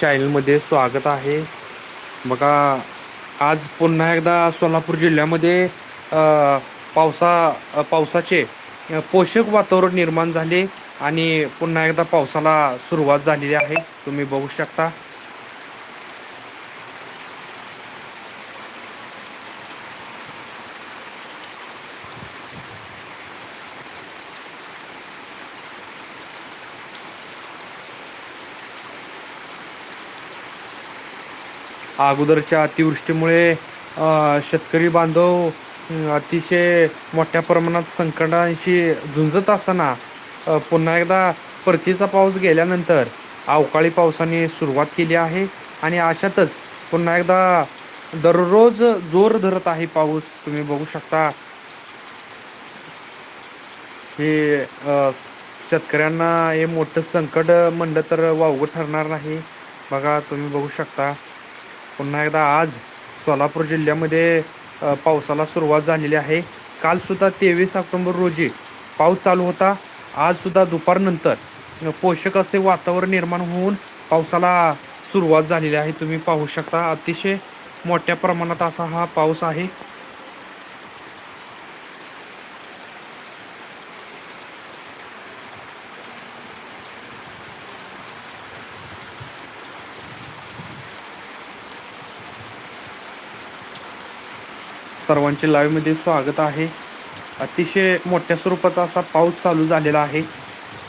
चॅनलमध्ये स्वागत आहे. बघा आज पुन्हा एकदा सोलापूर जिल्ह्यामध्ये पावसा पावसाचे पोषक वातावरण निर्माण झाले आणि पुन्हा एकदा पावसाला सुरुवात झालेली आहे. तुम्ही बघू शकता. अगोदरच्या अतिवृष्टीमुळे शेतकरी बांधव अतिशय मोठ्या प्रमाणात संकटांशी झुंजत असताना पुन्हा एकदा परतीचा पाऊस गेल्यानंतर अवकाळी पावसाने सुरुवात केली आहे आणि अशातच पुन्हा एकदा दररोज जोर धरत आहे पाऊस. तुम्ही बघू शकता. हे शेतकऱ्यांना हे मोठं संकट म्हणलं तर वावगं ठरणार नाही. बघा तुम्ही बघू शकता. पुन्हा एकदा आज सोलापूर जिल्ह्यामध्ये पावसाला सुरुवात झालेली आहे. कालसुद्धा तेवीस ऑक्टोंबर रोजी पाऊस चालू होता. आजसुद्धा दुपारनंतर पोषक असे वातावरण निर्माण होऊन पावसाला सुरुवात झालेली आहे. तुम्ही पाहू शकता अतिशय मोठ्या प्रमाणात असा हा पाऊस आहे. सर्वांचे लाईव्हमध्ये स्वागत आहे. अतिशय मोठ्या स्वरूपाचा असा पाऊस चालू झालेला आहे.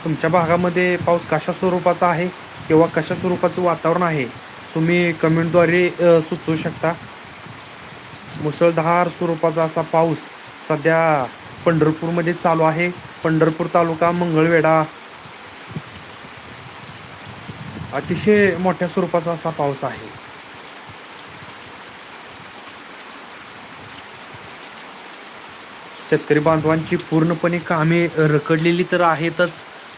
तुमच्या भागामध्ये पाऊस कशा स्वरूपाचा आहे किंवा कशा स्वरूपाचं वातावरण आहे तुम्ही कमेंटद्वारे सुचवू शकता. मुसळधार स्वरूपाचा असा पाऊस सध्या पंढरपूरमध्ये चालू आहे. पंढरपूर तालुका मंगळवेढा. अतिशय मोठ्या स्वरूपाचा असा पाऊस आहे. शेतकरी बांधवांची पूर्णपणे कामे रखडलेली तर आहेतच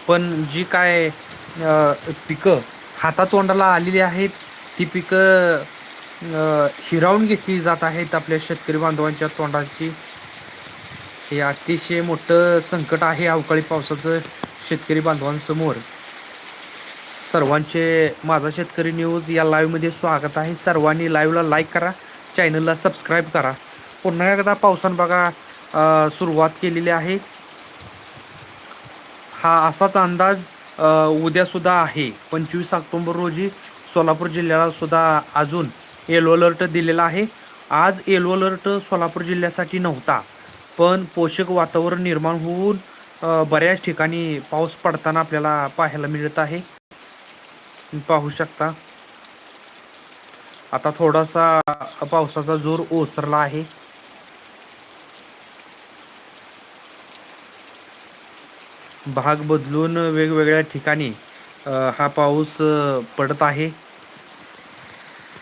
पण जी काय पिकं हातातोंडाला आलेली आहेत ती पिकं हिरावून घेतली जात आहेत आपल्या शेतकरी बांधवांच्या तोंडाची. हे अतिशय मोठं संकट आहे अवकाळी पावसाचं शेतकरी बांधवांसमोर. सर्वांचे माझा शेतकरी न्यूज या लाईव्हमध्ये स्वागत आहे. सर्वांनी लाईव्हला लाईक करा चॅनलला सबस्क्राईब करा. पुन्हा एकदा पावसानं बघा सुरुवात केलेली आहे. हा असाच अंदाज उद्यासुद्धा आहे. पंचवीस ऑक्टोंबर रोजी सोलापूर जिल्ह्याला सुद्धा अजून येलो अलर्ट दिलेला आहे. आज येलो अलर्ट सोलापूर जिल्ह्यासाठी नव्हता पण पोषक वातावरण निर्माण होऊन बऱ्याच ठिकाणी पाऊस पडताना आपल्याला पाहायला मिळत आहे. पाहू शकता. आता थोडासा पावसाचा जोर ओसरला आहे. भाग बदलून वेगवेगळ्या ठिकाणी हा पाऊस पडत आहे.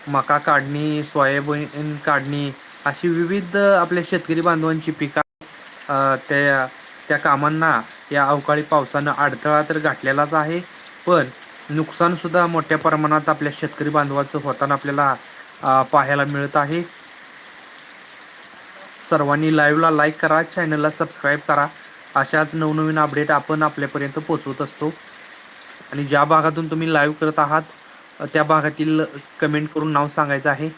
मका काढणी सोयाबीन काढणी अशी विविध आपल्या शेतकरी बांधवांची पिकं त्या त्या कामांना या अवकाळी पावसानं अडथळा तर गाठलेलाच आहे पण नुकसानसुद्धा मोठ्या प्रमाणात आपल्या शेतकरी बांधवाचं होताना आपल्याला पाहायला मिळत आहे. सर्वांनी लाईव्हला लाईक करा चॅनलला सबस्क्राईब करा. अशाच नवनवीन अपडेट आपण आपल्यापर्यंत पोचवत असतो. आणि ज्या भागातून तुम्ही लाईव्ह करत आहात त्या भागातील कमेंट करून नाव सांगायचं आहे.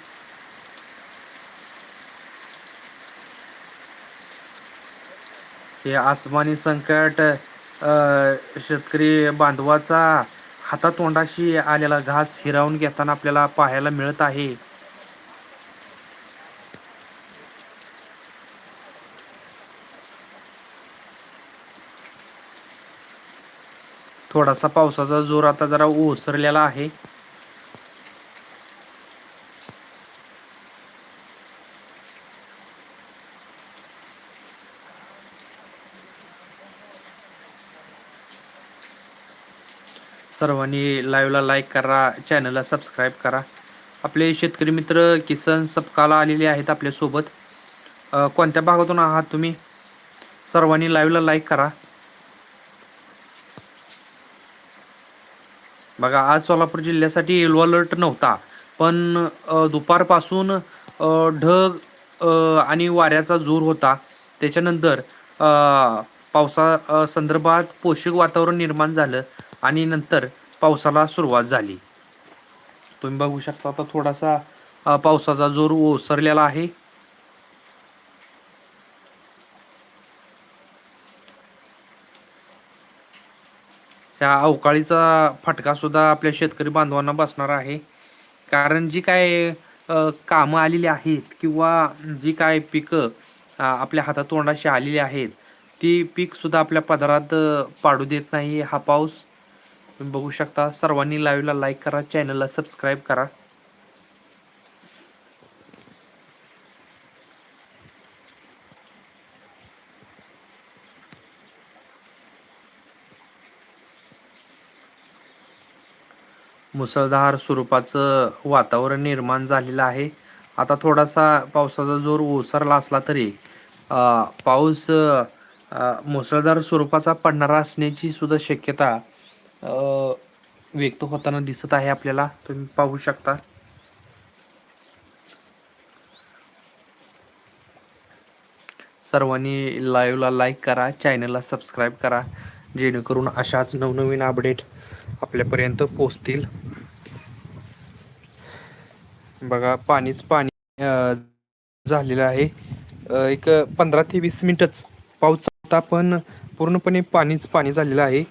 हे आसमानी संकट शेतकरी बांधवाचा हातातोंडाशी आलेला घास हिरावून घेताना आपल्याला पाहायला मिळत आहे. थोडासा पावसाचा जोर आता जरा ओसरलेला आहे. सर्वांनी लाईव्हला लाईक करा चॅनलला सबस्क्राईब करा. आपले शेतकरी मित्र किसन सपकाला आलेले आहेत आपल्यासोबत. कोणत्या भागातून आहात तुम्ही? सर्वांनी लाईव्हला लाईक करा. बघा आज सोलापूर जिल्ह्यासाठी येलो अलर्ट नव्हता पण दुपारपासून ढग आणि वाऱ्याचा जोर होता. त्याच्यानंतर पावसा संदर्भात पोषक वातावरण निर्माण झालं आणि नंतर पावसाला सुरुवात झाली. तुम्ही बघू शकता आता थोडासा पावसाचा जोर ओसरलेला आहे. ह्या अवकाळीचा फटकासुद्धा आपल्या शेतकरी बांधवांना बसणार आहे. कारण जी काय कामं आलेली आहेत किंवा जी काय पिकं आपल्या हातातोंडाशी आलेली आहेत ती पीकसुद्धा आपल्या पदरात पाडू देत नाही. हा पाऊस तुम्ही बघू शकता. सर्वांनी लाईव्हला लाईक करा चॅनलला सबस्क्राईब करा. मुसळधार स्वरूपाचं वातावरण निर्माण झालेलं आहे. आता थोडासा पावसाचा जोर ओसरला असला तरी पाऊस मुसळधार स्वरूपाचा पडणारा असण्याची सुद्धा शक्यता व्यक्त होताना दिसत आहे आपल्याला. तुम्ही पाहू शकता. सर्वांनी लाईव्हला लाईक करा चॅनलला सबस्क्राईब करा जेणेकरून अशाच नवनवीन अपडेट आपल्यापर्यंत पोचतील बघा पाणीच पाणी झालेलं आहे. एक पंधरा ते वीस मिनटच पाऊस होता पण पूर्णपणे पाणीच पाणी झालेलं आहे.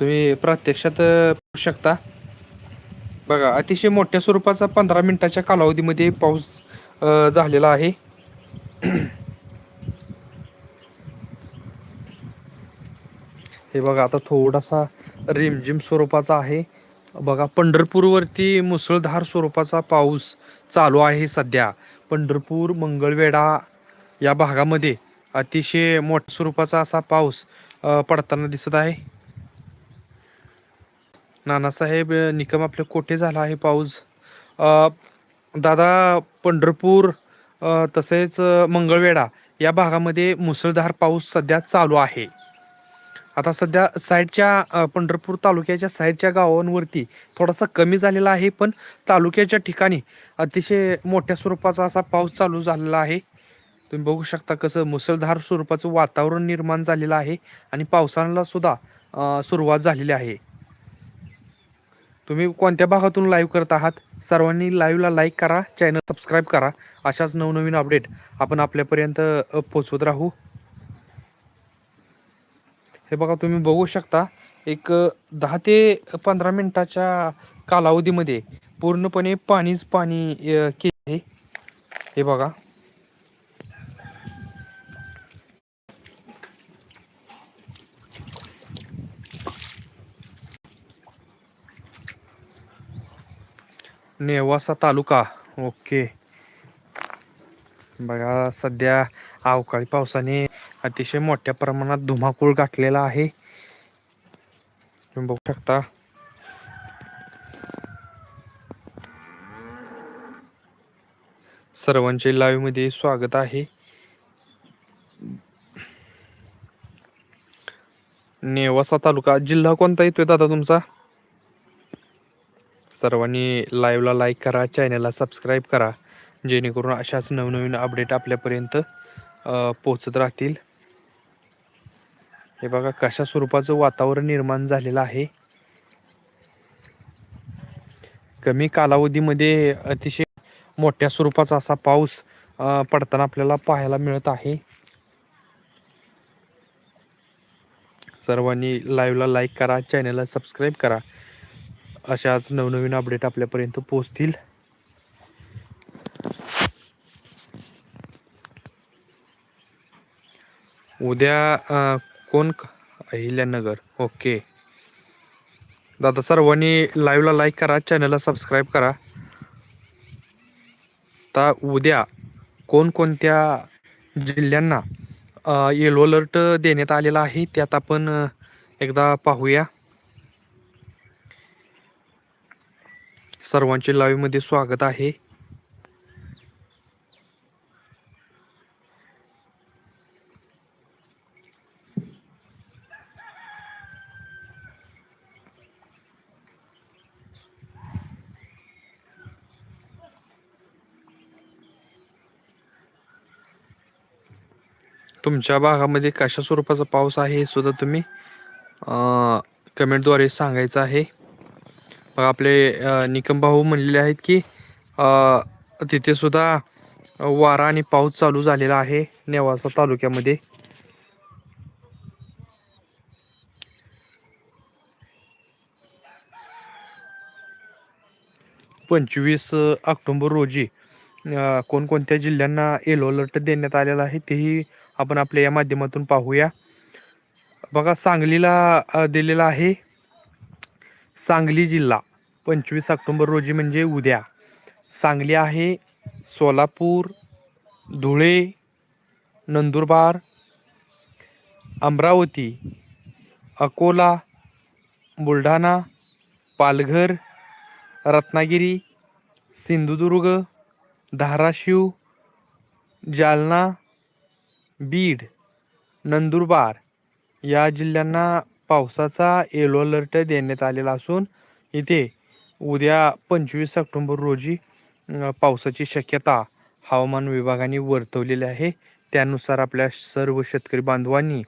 तुम्ही प्रत्यक्षात पाहू शकता. बघा अतिशय मोठ्या स्वरूपाचा पंधरा मिनटाच्या कालावधीमध्ये पाऊस झालेला आहे. हे बघा आता थोडासा रिमझिम स्वरूपाचा आहे. बघा पंढरपूरवरती मुसळधार स्वरूपाचा पाऊस चालू आहे सध्या. पंढरपूर मंगळवेढा या भागामध्ये अतिशय मोठ्या स्वरूपाचा असा पाऊस पडताना दिसत आहे. नानासाहेब निकम आपले कोठे झाला आहे पाऊस? दादा पंढरपूर तसेच मंगळवेढा या भागामध्ये मुसळधार पाऊस सध्या चालू आहे. आता सध्या साईडच्या पंढरपूर तालुक्याच्या साईडच्या गावांवरती थोडासा कमी झालेला आहे पण तालुक्याच्या ठिकाणी अतिशय मोठ्या स्वरूपाचा असा पाऊस चालू झालेला आहे. तुम्ही बघू शकता कसं मुसळधार स्वरूपाचं वातावरण निर्माण झालेलं आहे आणि पावसाला सुद्धा सुरुवात झालेली आहे. तुम्ही कोणत्या भागातून लाईव्ह करत आहात? सर्वांनी लाईव्हला लाईक करा चॅनल सबस्क्राईब करा. अशाच नवनवीन अपडेट आपण आपल्यापर्यंत पोचवत राहू. हे बघा तुम्ही बघू शकता एक दहा ते पंधरा मिनिटाच्या कालावधीमध्ये पूर्णपणे पाणीच पाणी केले. हे बघा. नेवासा तालुका. ओके. बघा सध्या अवकाळी पावसाने अतिशय मोठ्या प्रमाणात धुमाकूळ गाठलेला आहे. तुम्ही बघू शकता. सर्वांचे लाईव्हमध्ये स्वागत आहे. नेवासा तालुका जिल्हा कोणता येतोय दादा तुमचा? सर्वांनी लाईव्हला लाईक करा चॅनलला सबस्क्राईब करा. जेणेकरून अशाच नवनवीन अपडेट आपल्यापर्यंत पोचत राहतील. हे बघा कशा स्वरूपाचं वातावरण निर्माण झालेलं आहे. कमी कालावधीमध्ये अतिशय मोठ्या स्वरूपाचा असा पाऊस पडताना आपल्याला पाहायला मिळत आहे. सर्वांनी लाईव्हला लाईक करा चॅनलला सबस्क्राईब करा. अशाच नवनवीन अपडेट आपल्यापर्यंत पोहोचतील. उद्या कोण? अहिल्यानगर. ओके. दादा सर्वांनी लाईव्हला लाईक करा चॅनलला सबस्क्राईब करा. आता उद्या कोणकोणत्या जिल्ह्यांना येलो अलर्ट देण्यात आलेला आहे त्यात आपण एकदा पाहूया. सर्वांचे लाईव्हमध्ये स्वागत आहे. तुमच्या भागामध्ये कशा स्वरूपाचा पाऊस आहे हे सुद्धा तुम्ही कमेंटद्वारे सांगायचं आहे. मग आपले निकम भाऊ म्हणलेले आहेत की तिथेसुद्धा तिथे सुद्धा वारा आणि पाऊस चालू झालेला आहे नेवासा तालुक्यामध्ये. पंचवीस ऑक्टोंबर रोजी कोणकोणत्या जिल्ह्यांना येलो अलर्ट देण्यात आलेला आहे तेही आपण आपल्या या माध्यमातून पाहूया. बघा सांगलीला दिलेला आहे सांगली जिल्हा. पंचवीस ऑक्टोंबर रोजी म्हणजे उद्या. सांगली आहे सोलापूर धुळे नंदुरबार अमरावती अकोला बुलढाणा पालघर रत्नागिरी सिंधुदुर्ग धाराशिव जालना बीड नंदुरबार या जिल्ह्यांना पावसाचा येलो अलर्ट देण्यात आलेला असून इथे उद्या पंचवीस ऑक्टोंबर रोजी पावसाची शक्यता हवामान विभागाने वर्तवलेली आहे. त्यानुसार आपल्या सर्व शेतकरी बांधवांनी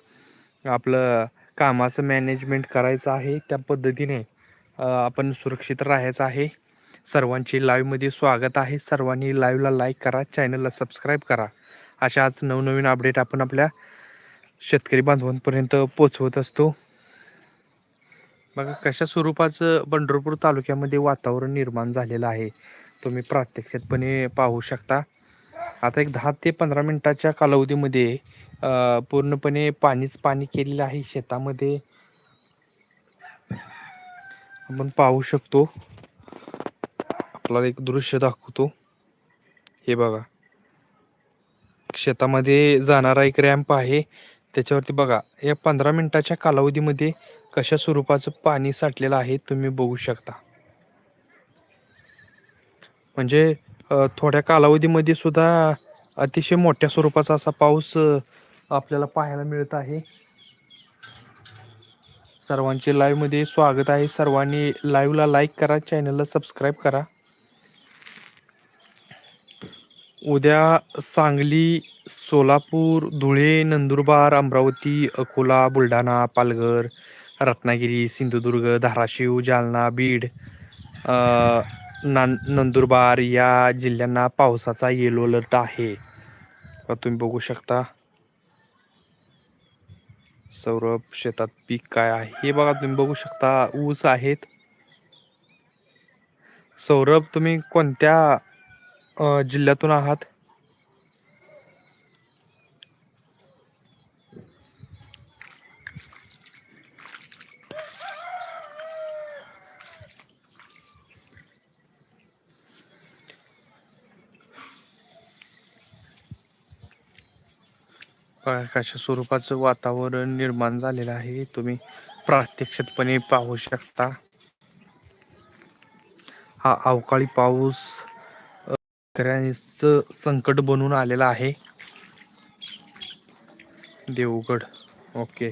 आपलं कामाचं मॅनेजमेंट करायचं आहे. त्या पद्धतीने आपण सुरक्षित राहायचं आहे. सर्वांची लाईव्हमध्ये स्वागत आहे. सर्वांनी लाईव्हला लाईक करा. चॅनलला सबस्क्राईब करा. अशाच नवनवीन अपडेट आपण आपल्या शेतकरी बांधवांपर्यंत पोचवत असतो. बघा कशा स्वरूपाचं पंढरपूर तालुक्यामध्ये वातावरण निर्माण झालेलं आहे तुम्ही प्रात्यक्षिकपणे पाहू शकता. आता एक दहा ते पंधरा मिनटाच्या कालावधीमध्ये पूर्णपणे पाणीच पाणी केलेलं आहे शेतामध्ये. आपण पाहू शकतो. आपल्याला एक दृश्य दाखवतो. हे बघा. शेतामध्ये जाणारा एक रॅम्प आहे. त्याच्यावरती बघा या पंधरा मिनटाच्या कालावधीमध्ये कशा स्वरूपाचं पाणी साठलेलं आहे तुम्ही बघू शकता. म्हणजे थोड्या कालावधीमध्ये सुद्धा अतिशय मोठ्या स्वरूपाचा असा पाऊस आपल्याला पाहायला मिळत आहे. सर्वांचे लाईव्हमध्ये स्वागत आहे. सर्वांनी लाईव्हला लाईक करा चॅनलला सबस्क्राईब करा. उद्या सांगली सोलापूर धुळे नंदुरबार अमरावती अकोला बुलढाणा पालघर रत्नागिरी सिंधुदुर्ग धाराशिव जालना बीड अ, नंदुरबार या जिल्ह्यांना पावसाचा येलो अलर्ट आहे. तुम्ही बघू शकता. सौरभ शेतात पीक काय आहे? हे बघा तुम्ही बघू शकता. ऊस आहेत. सौरभ तुम्ही कोणत्या जिल्ह्यातून आहात? कशा स्वरूपाचं वातावरण निर्माण झालेलं आहे तुम्ही प्रात्यक्षिकपणे पाहू शकता. हा अवकाळी पाऊस शेतकऱ्यांचं संकट बनून आलेलं आहे. देवगड. ओके.